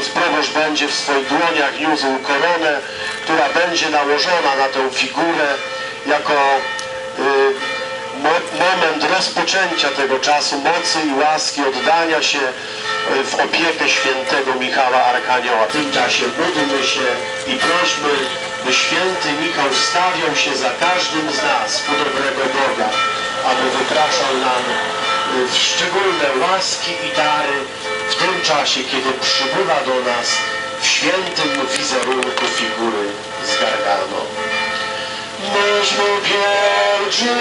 Ksiądz proboszcz będzie w swoich dłoniach niósł koronę, która będzie nałożona na tę figurę jako y, mo- moment rozpoczęcia tego czasu mocy i łaski, oddania się y, w opiekę świętego Michała Arkanioła. W tym czasie módlmy się i prośmy, by święty Michał wstawiał się za każdym z nas u dobrego Boga, aby wypraszał nam y, szczególne łaski i dary w tym czasie, kiedy przybywa do nas w świętym wizerunku figury z Gargano. Myśmy pielgrzymami,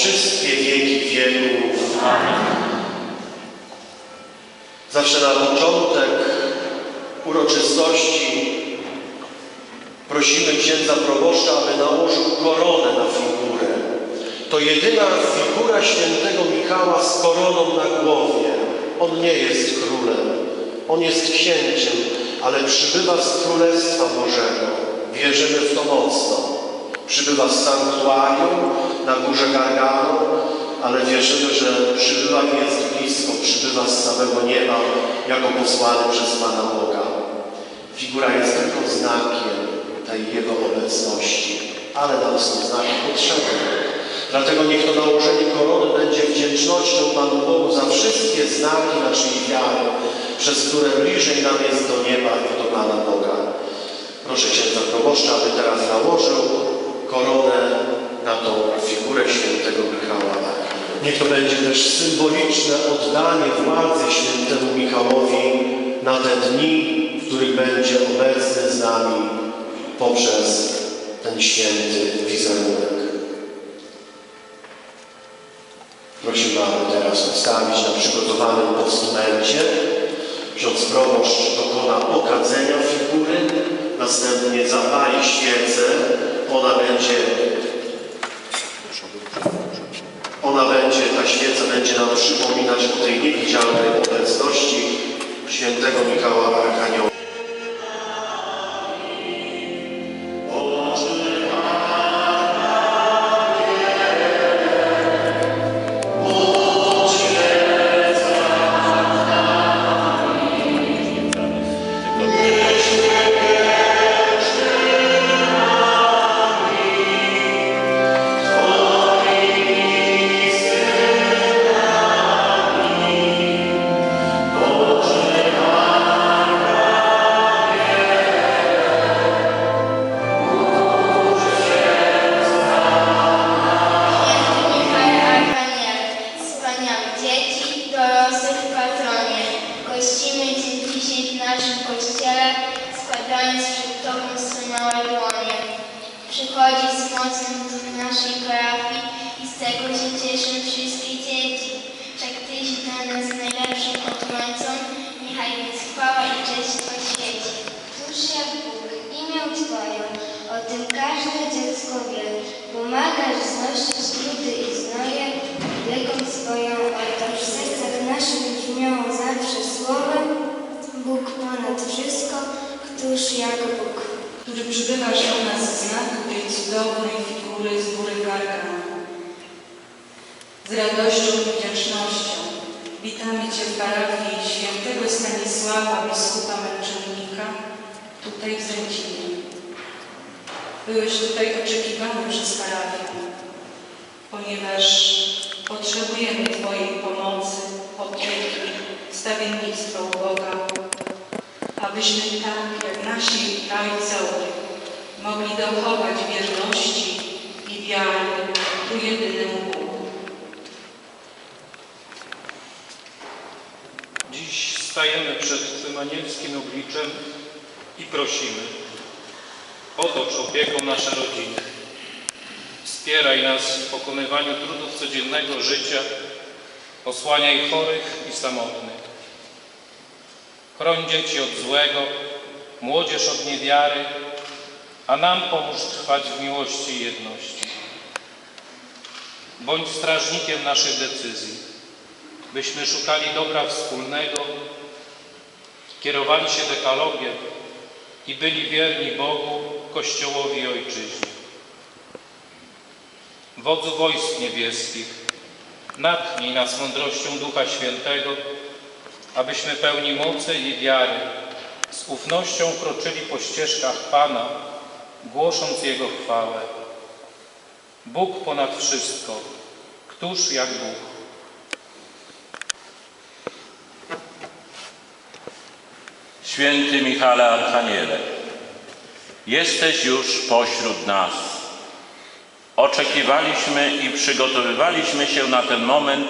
wszystkie wieki wieków. Zawsze na początek uroczystości prosimy księdza proboszcza, aby nałożył koronę na figurę. To jedyna figura świętego Michała z koroną na głowie. On nie jest królem, on jest księciem, ale przybywa z Królestwa Bożego. Wierzymy w to mocno. Przybywa z sanktuarium na górze Gargano, ale wierzymy, że przybywa i jest blisko, przybywa z samego nieba jako posłany przez Pana Boga. Figura jest tylko znakiem tej Jego obecności, ale nam są znaki potrzebne. Dlatego niech to nałożenie korony będzie wdzięcznością Panu Bogu za wszystkie znaki naszej wiary, przez które bliżej nam jest do nieba i do Pana Boga. Proszę księdza proboszcza, aby teraz nałożył koronę na tą figurę świętego Michała. Niech to będzie też symboliczne oddanie władzy świętemu Michałowi na te dni, w których będzie obecny z nami poprzez ten święty wizerunek. Prosimy, aby teraz ustawić na przygotowanym postumencie. Ksiądz proboszcz dokona okadzenia figury, następnie zapali świecę. Ona będzie ona świeca będzie nam przypominać o tej niewidzialnej obecności świętego Michała Arkanioła. Który przybywasz do nas w znaku tej cudownej figury z góry Gargan. Z radością i wdzięcznością witamy Cię w parafii świętego Stanisława, biskupa męczennika, tutaj w Zęcinie. Byłeś tutaj oczekiwany przez parafię, ponieważ potrzebujemy Twojej pomocy, opieki, stawiennictwa u Boga, abyśmy tak jak nasi ojcowie mogli dochować wierności i wiary ku jedynemu Bogu. Dziś stajemy przed Twym anielskim obliczem i prosimy, otocz opieką nasze rodziny. Wspieraj nas w pokonywaniu trudów codziennego życia, osłaniaj chorych i samotnych. Chroń dzieci od złego, młodzież od niewiary, a nam pomóż trwać w miłości i jedności. Bądź strażnikiem naszych decyzji byśmy szukali dobra wspólnego, kierowali się dekalogiem i byli wierni Bogu, Kościołowi i Ojczyźnie. Wodzu wojsk niebieskich, natchnij nas mądrością Ducha Świętego, abyśmy pełni mocy i wiary z ufnością kroczyli po ścieżkach Pana, głosząc Jego chwałę. Bóg ponad wszystko, któż jak Bóg. Święty Michale Archaniele, jesteś już pośród nas. Oczekiwaliśmy i przygotowywaliśmy się na ten moment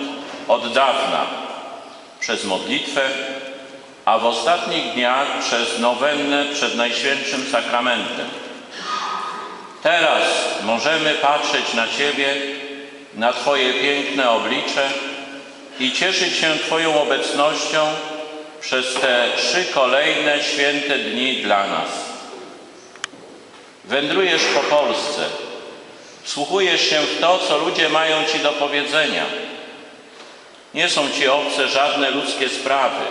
od dawna przez modlitwę, a w ostatnich dniach przez nowennę przed Najświętszym Sakramentem. Teraz możemy patrzeć na Ciebie, na Twoje piękne oblicze i cieszyć się Twoją obecnością przez te trzy kolejne święte dni dla nas. Wędrujesz po Polsce, wsłuchujesz się w to, co ludzie mają Ci do powiedzenia. Nie są Ci obce żadne ludzkie sprawy,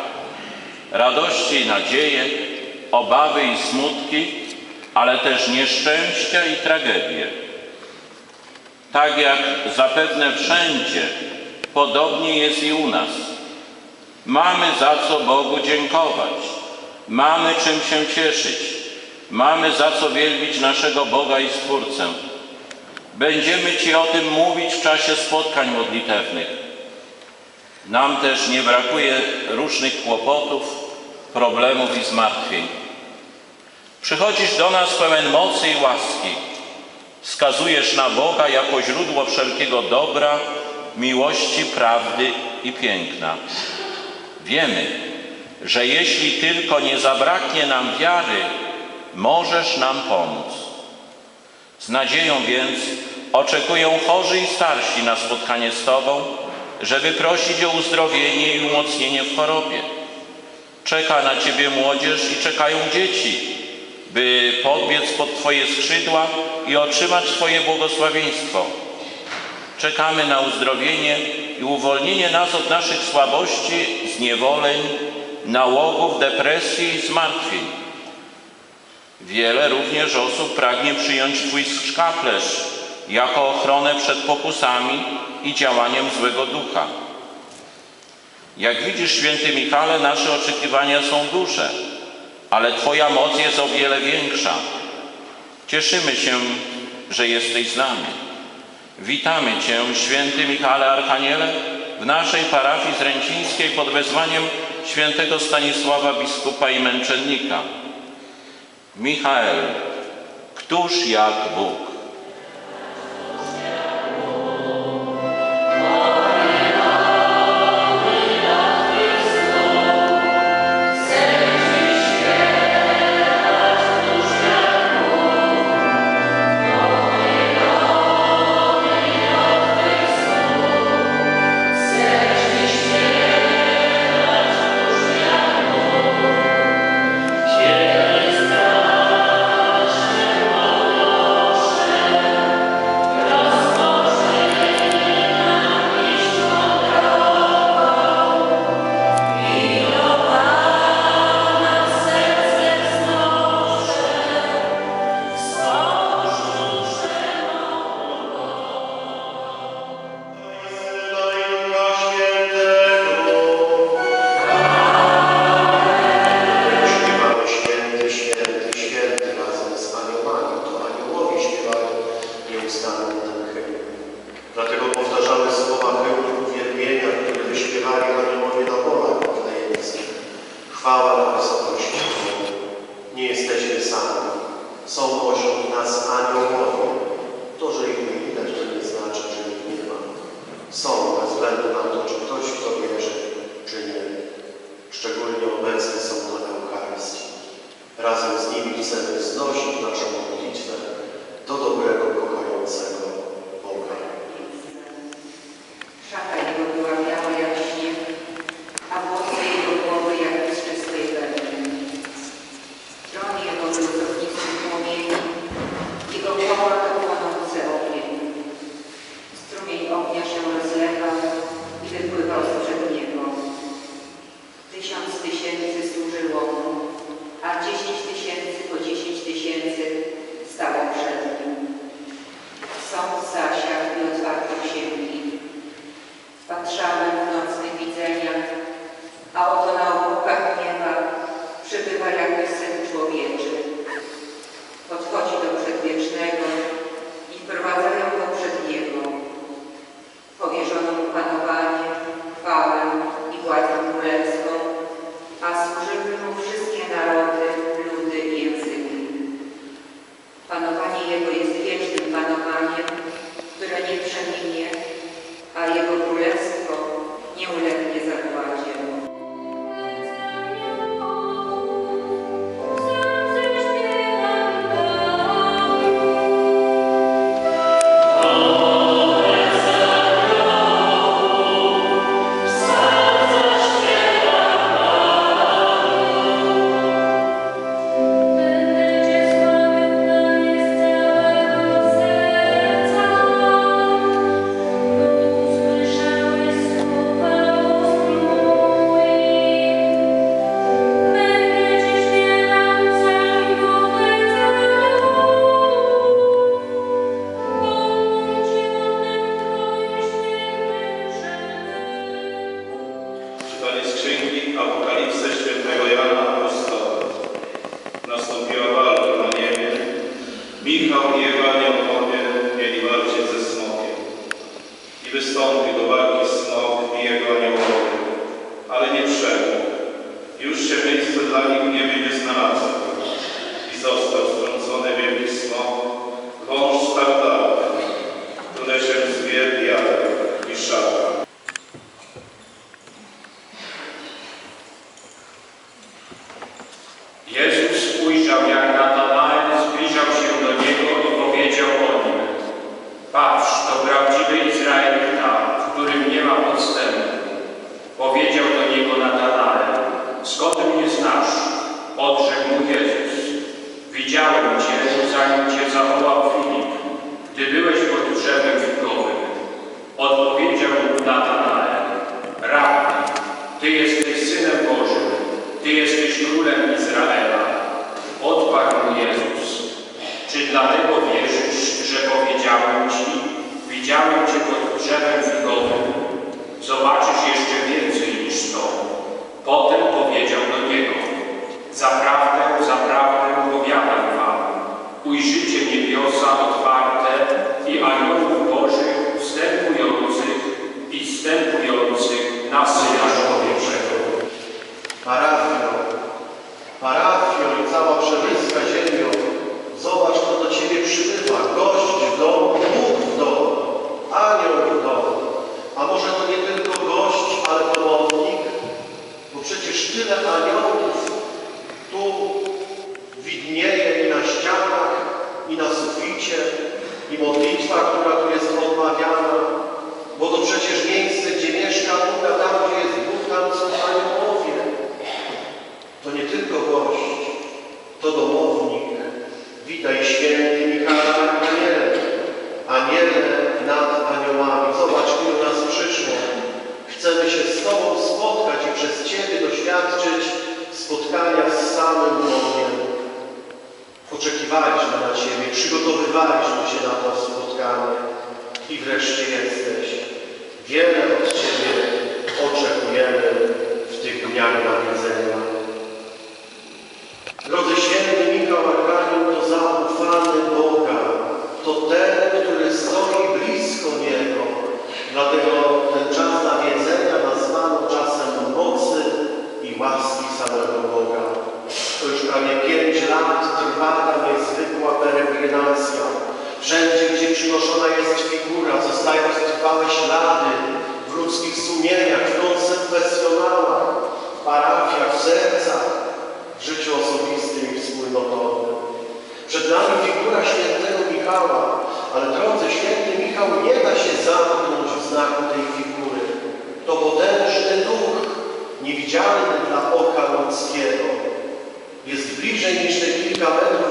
radości i nadzieje, obawy i smutki, ale też nieszczęścia i tragedie. Tak jak zapewne wszędzie, podobnie jest i u nas. Mamy za co Bogu dziękować. Mamy czym się cieszyć. Mamy za co wielbić naszego Boga i Stwórcę. Będziemy Ci o tym mówić w czasie spotkań modlitewnych. Nam też nie brakuje różnych kłopotów, problemów i zmartwień. Przychodzisz do nas pełen mocy i łaski. Wskazujesz na Boga jako źródło wszelkiego dobra, miłości, prawdy i piękna. Wiemy, że jeśli tylko nie zabraknie nam wiary, możesz nam pomóc. Z nadzieją więc oczekują chorzy i starsi na spotkanie z Tobą, żeby prosić o uzdrowienie i umocnienie w chorobie. Czeka na Ciebie młodzież i czekają dzieci, by podbiec pod Twoje skrzydła i otrzymać Twoje błogosławieństwo. Czekamy na uzdrowienie i uwolnienie nas od naszych słabości, zniewoleń, nałogów, depresji i zmartwień. Wiele również osób pragnie przyjąć Twój szkaplerz jako ochronę przed pokusami i działaniem złego ducha. Jak widzisz, święty Michale, nasze oczekiwania są duże, ale Twoja moc jest o wiele większa. Cieszymy się, że jesteś z nami. Witamy Cię, święty Michale Archaniele, w naszej parafii zręcińskiej pod wezwaniem świętego Stanisława biskupa i męczennika. Michael, któż jak Bóg? Michał parafią i cała przemyska ziemią, zobacz, kto do Ciebie przybywa, gość w domu, Bóg w domu, anioł w domu. A może to nie tylko gość, ale domownik, bo przecież tyle aniołów tu widnieje i na ścianach, i na suficie, i modlitwa, która tu jest odmawiana, bo to przecież miejsce, gdzie mieszka Bóg, a tam, gdzie jest Bóg, tam są aniołowie tylko gość, to domownik. Witaj święty Michale Archaniele, aniele nad aniołami. Zobacz, ilu nas przyszło. Chcemy się z Tobą spotkać i przez Ciebie doświadczyć spotkania z samym Bogiem. Oczekiwaliśmy na Ciebie, przygotowywaliśmy się na to spotkanie i wreszcie jesteś. Wiele od Ciebie oczekujemy w tych dniach na Wszędzie, gdzie przynoszona jest figura, zostają trwałe ślady w ludzkich sumieniach, w konsekwesjonalach, w parafiach, w sercach, w życiu osobistym i wspólnotowym. Przed nami figura świętego Michała, ale drodzy, święty Michał nie da się zamknąć w znaku tej figury. To potężny duch, niewidzialny dla oka ludzkiego. Jest bliżej niż te kilka metrów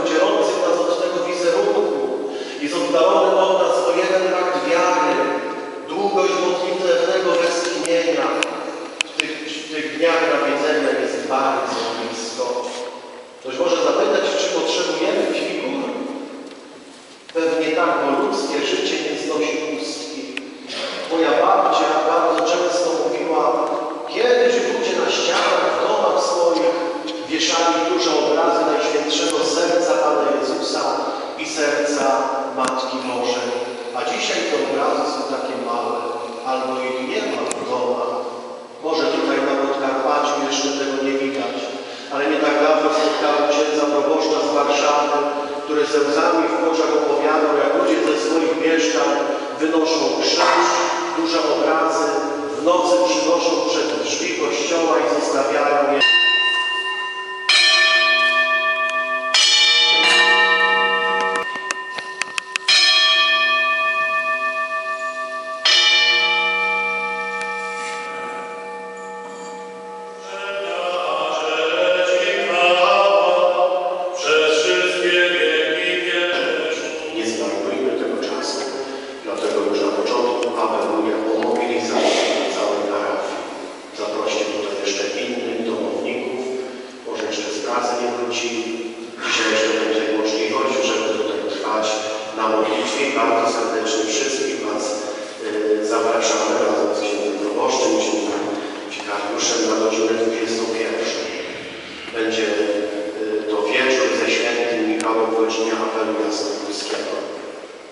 na apelu miasta Górskiego.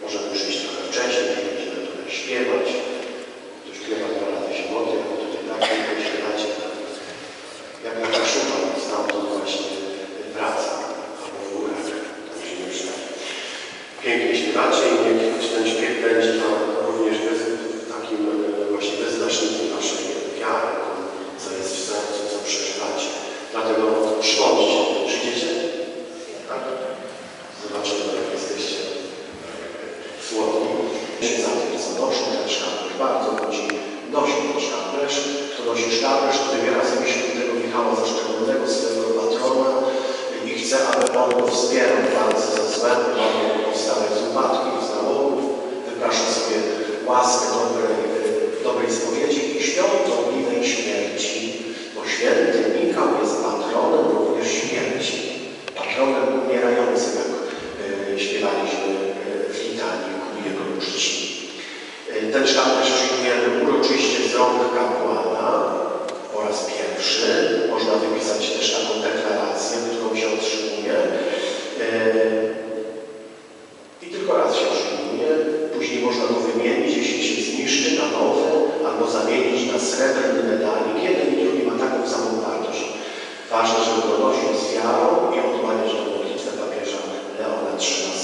Możemy przyjść trochę wcześniej, będziemy trochę śpiewać. Chcę, aby On go wspierał w walce ze złem, aby powstawać z upadków, z nałogów, wyprasza sobie łaskę dobrej, e, dobrej spowiedzi i świątą minę śmierci. Ważne, żeby donosił z wiarą i odmawiać do modlitwę papieża Leona XIII.